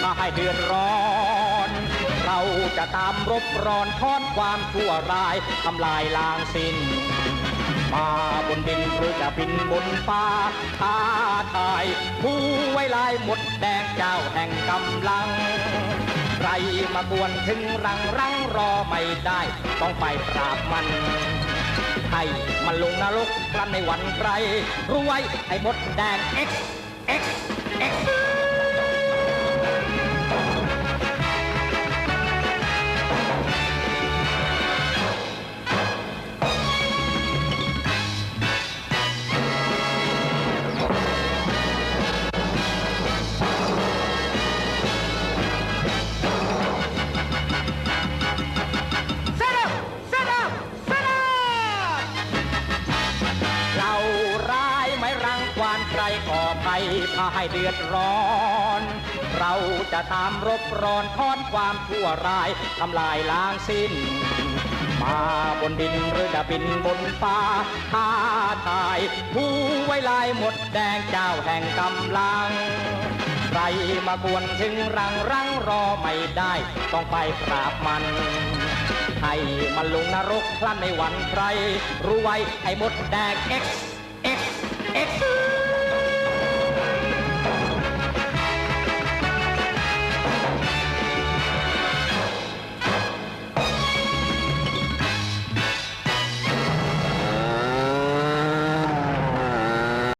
พาให้เดือดร้อน เราจะตามรบรอนทอนความชั่วร้ายทำลายล้างสิ้น มาบนดินหรือจะบินบนฟ้าท้าทายผู้ไว้ลายหมดแดงเจ้าแห่งกำลังใครมากวนถึงรังรังรอไม่ได้ ต้องไปปราบมันให้มันลงนรกกลั้นในวันใครรว้ไอ้มดแดง X X X พาให้เดือดร้อน เราจะตามรบร้อนทอนความชั่วร้ายทำลายล้างสิ้น มาบนดินหรือจะบินบนฟ้าท้าทายผู้ไว้ลายหมดแดงเจ้าแห่งกำลังใครมากวนถึงรังรังรอไม่ได้ ต้องไปปราบมันให้มันลงนรกพลันในวันใคร รู้ไว้ไอ้มดแดง X X X